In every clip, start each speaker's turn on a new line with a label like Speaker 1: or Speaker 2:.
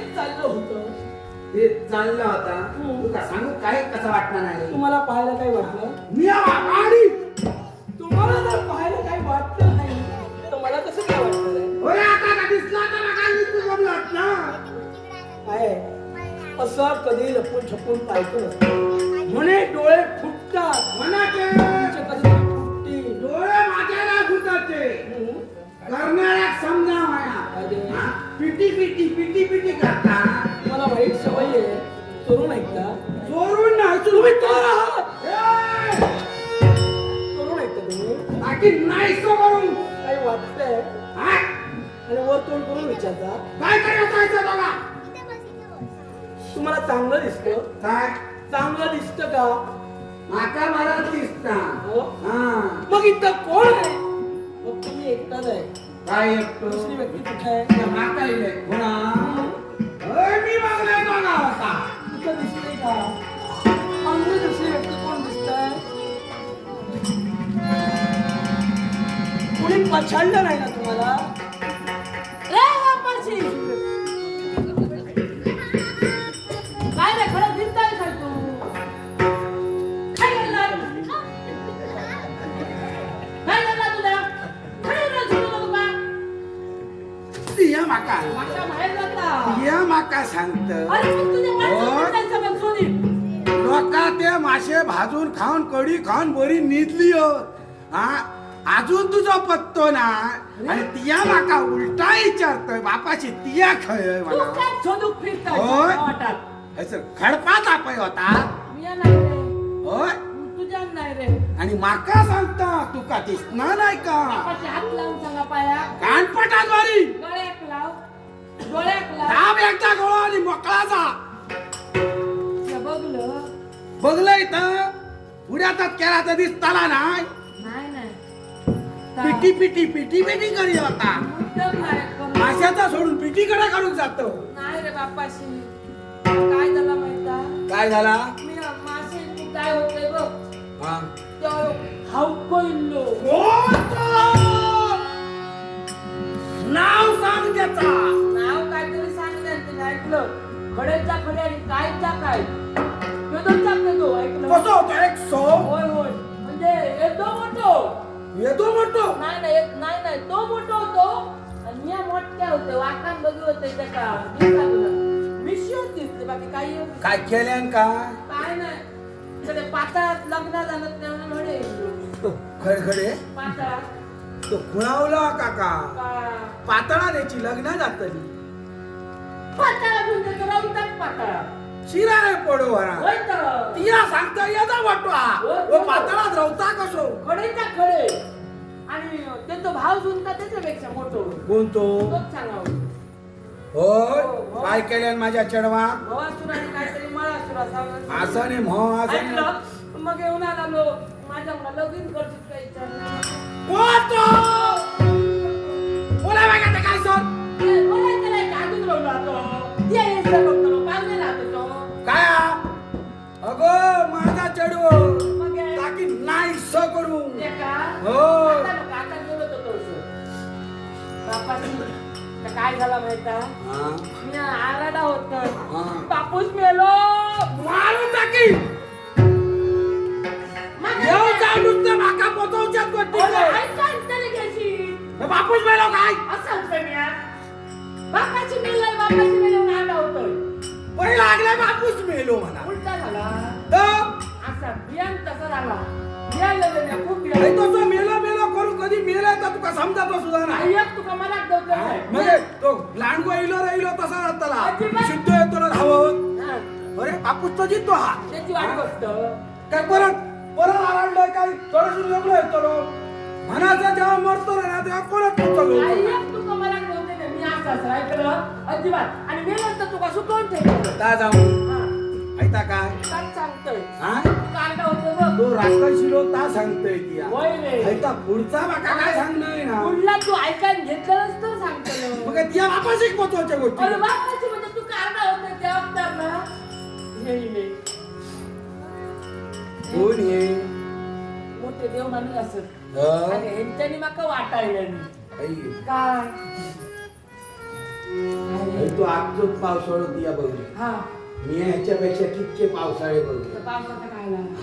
Speaker 1: तेच चाललं होतं.
Speaker 2: ते चाललं होता. तुका सांगू? काय कसं वाटणार नाही
Speaker 1: तुम्हाला पाहायला काय वाटलं?
Speaker 2: मी
Speaker 1: तुम्हाला जर पाहायला काही वाटलं नाही तर मला कसं काय वाटलं रे?
Speaker 2: होय आता का दिसला तर काय मी जमलात ना
Speaker 1: काय? आहे? असं कधी लपून छपून नसतं. म्हणे डोळे फुटतात.
Speaker 2: मनाचे
Speaker 1: तुमचे कधी फुटतील?
Speaker 2: डोळे माझ्याला
Speaker 1: हम्म.
Speaker 2: माया पिटी पिटी पिटी पिटी करता.
Speaker 1: मला वाईट सवय आहे. चोरून ऐकता.
Speaker 2: चोरून नाही
Speaker 1: तुम्ही चोर आहात! चोरून ऐकता तुम्ही?
Speaker 2: बाकी नाही करून
Speaker 1: काही वाटतंय?
Speaker 2: हा?
Speaker 1: आणि वर तोंड करून विचारता.
Speaker 2: काय करायचं बघा
Speaker 1: तुम्हाला चांगलं दिसतं.
Speaker 2: काय?
Speaker 1: चांगलं दिसतं का?
Speaker 2: माका मरात दिसता.
Speaker 1: हो?
Speaker 2: हा.
Speaker 1: मग इथं कोण आहे? मग तुम्ही एकटाच आहे
Speaker 2: काय
Speaker 1: दुसरी व्यक्ती कुठे आहे?
Speaker 2: इले कोणा मी
Speaker 1: दिसते का? अंगली दुसरी व्यक्ती कोण दिसतंय? कोणी पछाडलं नाही ना तुम्हाला?
Speaker 3: रे
Speaker 2: तिया माका सांगत. हो. लोका ते मासे भाजून खाऊन कडी खाऊन बरी निदली हो. हा? अजून तुझा पत्तो ना? आणि तिया माका उलटा विचारतोय बापाची तिया खय
Speaker 3: तू
Speaker 2: मला
Speaker 3: काय शोधूक फिरताय
Speaker 2: होय.
Speaker 3: वाटात.
Speaker 2: असं खडपा तापय होता? होय आणि माका सांगता तुका दिसणार नाही का?
Speaker 3: बापाचे
Speaker 2: दाब एकदा गोळा आणि मोकळा जा
Speaker 3: बघलं
Speaker 2: बघलं इथं पुढ्यात केला तर दिसताला नाही.
Speaker 3: नाही नाही.
Speaker 2: पिटी पिटी पिटी पिटी करी होता.
Speaker 3: मुद्दाम नाही करू.
Speaker 2: माशाचा सोडून पिटीकडे काढून जातो.
Speaker 3: नाही रे बापाशी काय झालं माहिता?
Speaker 2: काय झाला?
Speaker 3: मी मासे काय होते बघ.
Speaker 2: हा.
Speaker 3: तर हावको इल्लो.
Speaker 2: नाव सांग त्याचा.
Speaker 3: ऐकलं? खड्याच्या खड्या आणि कायच्या काय? पेदोच्या पेदो ऐकलं.
Speaker 2: कसं होतं एक सो.
Speaker 3: होय होय. म्हणजे येतो मोठो.
Speaker 2: येतो म्हणतो
Speaker 3: नाही नाही नाही नाही तो मोठो होतो. आणि मी मोठ्या होते वाकान बघू होते त्याका मिशी होती बाकी काही.
Speaker 2: काय केल्यान का
Speaker 3: काय? नाही. सगळे पाताळात लग्न झालं नाही म्हणून म्हणे.
Speaker 2: खडखडे?
Speaker 3: पाताळात
Speaker 2: तो खुणावला काका. पातळा त्याची लग्न जातली.
Speaker 3: पाताळा म्हणजे तो
Speaker 2: पडो वरा.
Speaker 3: होय तर.
Speaker 2: तिला सांगता येता वाटवा
Speaker 3: होय.
Speaker 2: पातळात रावता कसो?
Speaker 3: खडेच्या खडे. आणि त्यांचा भाव सुनता त्याच्यापेक्षा मोठो.
Speaker 2: कोणतो
Speaker 3: तोच सांगावं.
Speaker 2: होय.
Speaker 3: हो.
Speaker 2: काय केल्यान माझ्या
Speaker 3: काहीतरी मळासुरा सांगा
Speaker 2: असं नाही म्हो नाही.
Speaker 3: ऐकलं? मग येऊन आलो माझ्या मला लगीन काही
Speaker 2: कोणतो काय? अगं माझा
Speaker 3: हे-
Speaker 2: ताकी नाही स करू. हो.
Speaker 3: काय झाला माहिता. मी आराडा होत. बापूस मेलो.
Speaker 2: मारून टाकी.
Speaker 3: मग
Speaker 2: येऊ जा नुसतं माका
Speaker 3: कशी
Speaker 2: बापूस मेलो काय?
Speaker 3: असं. बापाची मेलोय बापाची मेलो आरडा होतोय
Speaker 2: पहिले लागले बापूस मेलो म्हणा.
Speaker 3: उलटा झाला. असा बियाण तसा झाला बियाणलेलं नाही, खूप बियाण.
Speaker 2: नाही तो जो मेलो मेलो करून कधी मेला तर तुका समजातो सुद्धा नाही.
Speaker 3: आई एक तुका दवतो?
Speaker 2: म्हणजे तो लांडगो इलो रे इलो तसा जातला
Speaker 3: अजिबात.
Speaker 2: शुद्ध येतो ना धावत. अरे बापूस तो जितो हा.
Speaker 3: त्याची वाट बघतो.
Speaker 2: काय परत परत काय थोडं येतो जेव्हा मरतो रे ना तेव्हा कोणच तुमचा
Speaker 3: आई
Speaker 2: घेऊन
Speaker 3: एक तुका मनात दवतो नाही, ऐकलं अजिबात. आणि मी तुका सुकवून ठेवलं?
Speaker 2: ता जाऊ.
Speaker 3: हा,
Speaker 2: ऐता काय?
Speaker 3: त्यात सांगतोय?
Speaker 2: हा?
Speaker 3: कांदा होतो बघ.
Speaker 2: तो राष्ट्र शिरो ता सांगतोय ती
Speaker 3: होय रे.
Speaker 2: ऐता पुढचा बाका काय सांगणार ना?
Speaker 3: पुढला तू ऐकायला घेतलंच तर सांगतो
Speaker 2: मग तिया बापाशी पोचवायच्या गोष्टी.
Speaker 3: अरे बापाची म्हणजे तू कांदा होतो जबाबदार ना येईले
Speaker 2: कोण ये
Speaker 3: मोठे देव माणूस असत
Speaker 2: हं?
Speaker 3: आणि ह्यांच्यानी माका वाटायला
Speaker 2: आई,
Speaker 3: काय
Speaker 2: आई, तू पावसाळा दिया बघ
Speaker 3: हा.
Speaker 2: मी ह्याच्यापेक्षा कितके पावसाळे बघ
Speaker 3: तर पावसाचा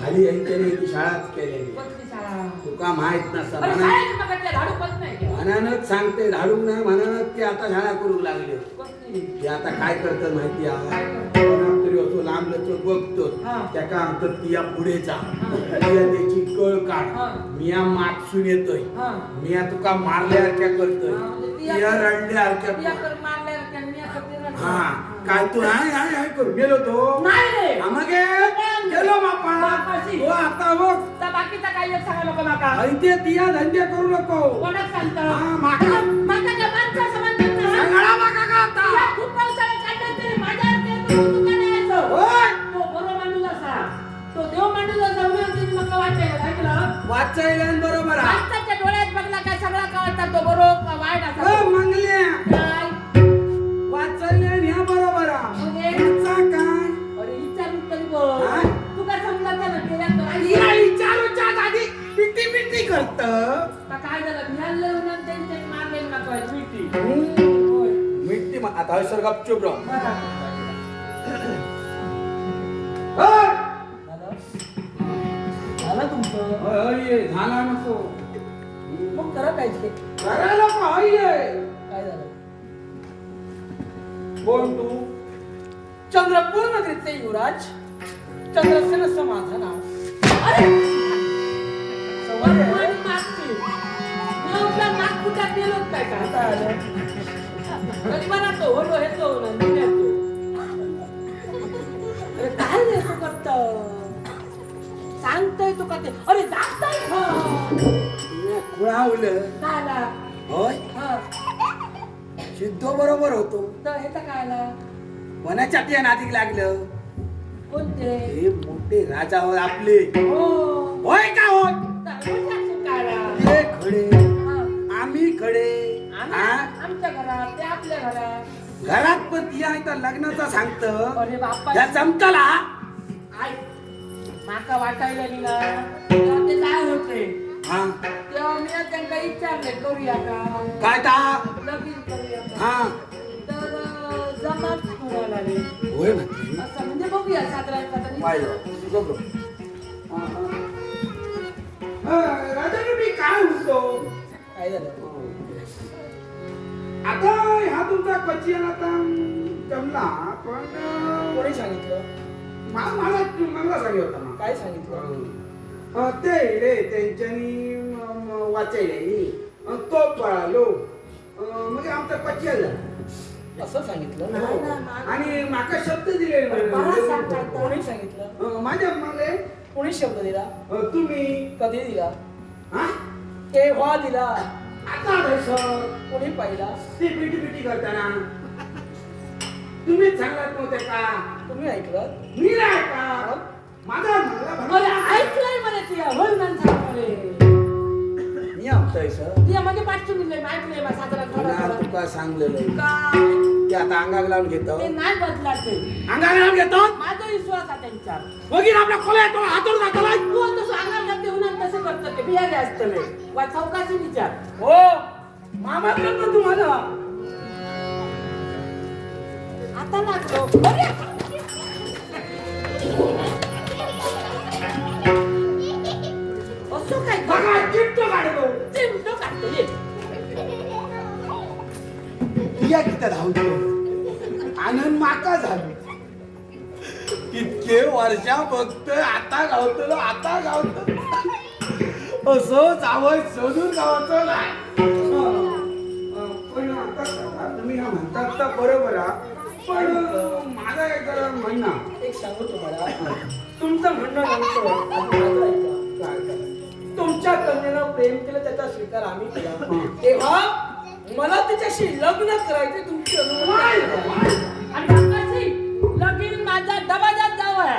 Speaker 2: खाली यांच्याने शाळाच केलेली
Speaker 3: कोणती शाळा?
Speaker 2: तुका माहीत नसता
Speaker 3: अरे
Speaker 2: म्हणा
Speaker 3: शाळेत मग त्या झाडू पण नाही का?
Speaker 2: मनानच सांगते धाडूक नाही मनानच ते आता शाळा करू लागले.
Speaker 3: कोणती?
Speaker 2: ते आता काय करतात माहिती
Speaker 3: काय
Speaker 2: आहे
Speaker 3: करतात?
Speaker 2: तरी असो लांब लचक बघतो.
Speaker 3: हा.
Speaker 2: त्याका म्हणतात तिया पुढे जा. तिया त्याची कळ काढ.
Speaker 3: हा.
Speaker 2: मिया मागसून येतोय.
Speaker 3: हा.
Speaker 2: मिया तुका मारल्यासारख्या करतोय.
Speaker 3: हा, म्हणजे तिया-
Speaker 2: तिया रडल्यासारख्या
Speaker 3: तिया. कर
Speaker 2: हा काय तू हाय हाय हाय करू गेलो तो
Speaker 3: नाही रे.
Speaker 2: हा, मग हे गेलो बापा
Speaker 3: बापाशी.
Speaker 2: हो आता बघ
Speaker 3: तर बाकीचा काही एक सांगा नको माका
Speaker 2: ऐते तिया धंदे करू नको.
Speaker 3: कोणाच सांगतो?
Speaker 2: हा, माका.
Speaker 3: माका त्या समान
Speaker 2: माका का आता?
Speaker 3: खूप काढला तरी माझ्यावर ते तू दुकान यायचं.
Speaker 2: होय.
Speaker 3: तो बरो माणूस असा तो देव माणूस असा माका ऐकलं
Speaker 2: वाचायला बरोबर आहे.
Speaker 3: माणसाच्या डोळ्यात बघला काय सगळा कळतात तो बरो का वाईट असा.
Speaker 2: हो मंगल्या मग आता सर गपचूप.
Speaker 3: झालं? तुमचं?
Speaker 2: झाला नको
Speaker 3: मग करा काय ते.
Speaker 2: करायला
Speaker 3: झालं?
Speaker 2: कोण तू.
Speaker 3: चंद्रपूर नगरीचे युवराज चंद्रसेन समाधान अरे! काय का आता आलं तो हे तो ना निघातो अरे काय रे? तू करत सांगतोय तू का ते अरे
Speaker 2: खुळावलं
Speaker 3: काय आला
Speaker 2: होय सिद्ध बरोबर होतो
Speaker 3: तर हे तर काय आला
Speaker 2: कोणाच्या त्या नादिक लागलं
Speaker 3: कोणते
Speaker 2: हे मोठे राजावर आपले.
Speaker 3: हो.
Speaker 2: होय का होय?
Speaker 3: हा
Speaker 2: आम्ही हा?
Speaker 3: आमच्या घरात ते आपल्या घरात.
Speaker 2: घरात पण ती आहे तर लग्नाचा सांगत.
Speaker 3: अरे बाप्पा.
Speaker 2: त्या चमकाला.
Speaker 3: आई माका वाटायला निघा. तेव्हा ते काय होते?
Speaker 2: हा.
Speaker 3: तेव्हा मी त्यांना विचारले करूया का?
Speaker 2: काय ता?
Speaker 3: लगीन करूया का?
Speaker 2: हा.
Speaker 3: तर अं, जमात म्हणायला लागले
Speaker 2: होय म्हणते
Speaker 3: असं म्हणजे बघूया.
Speaker 2: हा, हा. हा, राजाने मी काय म्हणतो
Speaker 3: काय झालं?
Speaker 2: आता हा तुमचा क्वचित आता जमला पण
Speaker 1: कोणी सांगितलं?
Speaker 2: मा- मला मला सांगितलं होता ना
Speaker 1: काय सांगितलं?
Speaker 2: अं, ते रे त्यांच्यानी वाचायले तो पळालो. मग आमचा क्वचित झाला
Speaker 1: असं सांगितलं?
Speaker 3: नाही.
Speaker 2: आणि माका शब्द दिले.
Speaker 3: मला
Speaker 1: कोणी सांगितलं?
Speaker 2: माझ्या मागे
Speaker 1: कोणी शब्द दिला?
Speaker 2: तुम्ही.
Speaker 1: कधी दिला?
Speaker 2: हा?
Speaker 1: केव्हा दिला.
Speaker 2: आता नाही सर.
Speaker 1: कोणी पाहिला?
Speaker 2: ती पिटी पिटी करताना. तुम्हीच सांगत नव्हते का?
Speaker 1: तुम्ही ऐकलं
Speaker 2: मी नाही का माझा मला
Speaker 3: ऐकलंय मला ते होय माणसाकडे
Speaker 2: मी आमचं सर.
Speaker 3: ती मध्ये पाठवून दिले ऐकलंय मला. साधारण.
Speaker 2: तुका सांगलेलं
Speaker 3: काय
Speaker 2: ते आता अंगाक लावून घेतो.
Speaker 3: ते नाही
Speaker 2: अंगाक लावून घेतो.
Speaker 3: माझा विश्वास आहे त्यांच्यावर
Speaker 2: बघीन आपल्या खोल्या येतो हातून जातो
Speaker 3: तू तसं करतं बियाणे. वा चौकाशी विचार.
Speaker 1: हो मामा करतो तुम्हाला.
Speaker 3: आता लागलो. अरे! असं काय?
Speaker 2: बघा चिट्टो काढतो.
Speaker 3: चिमटो काढतो. ये.
Speaker 2: या किती धावतो. आनंद माका झालो इतकी वर्षा फक्त आता गावतलो आता गावतो असं जावं शोधून गावतो नाही पण आता तुम्ही हा म्हणतात तर बरोबर पण माझं एक म्हणणं.
Speaker 1: एक सांगू तुम्हाला तुमचं म्हणणं नव्हतं? तुमच्या कन्येनं प्रेम केलं त्याचा स्वीकार आम्ही केला
Speaker 2: हं.
Speaker 1: तेव्हा मला तिच्याशी लग्न करायचे तुमची अनुमती.
Speaker 3: आणि काकाची लगीन माझा डबाजात जावं.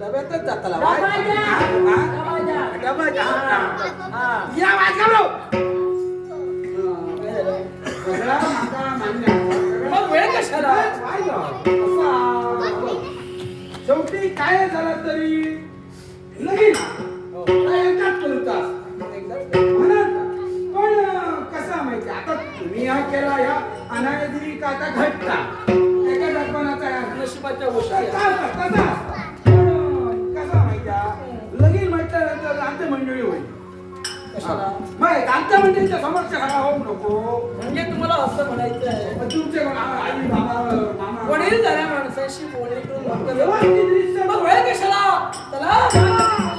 Speaker 1: डब्यातच जाताला
Speaker 3: डबाजा? डबाजा. हा.
Speaker 2: या. कसा माहित्या लगीन म्हटल्यानंतर अंत मंडळी
Speaker 1: होईल
Speaker 2: मग दांत मंडळीच्या समोरच्या घरा होऊ नको
Speaker 1: म्हणजे तुम्हाला असं म्हणायचं आहे
Speaker 2: तुमचे आई बाबा
Speaker 1: वडील झाल्या माणसाशी बोलणे करून
Speaker 2: कशाला. चला.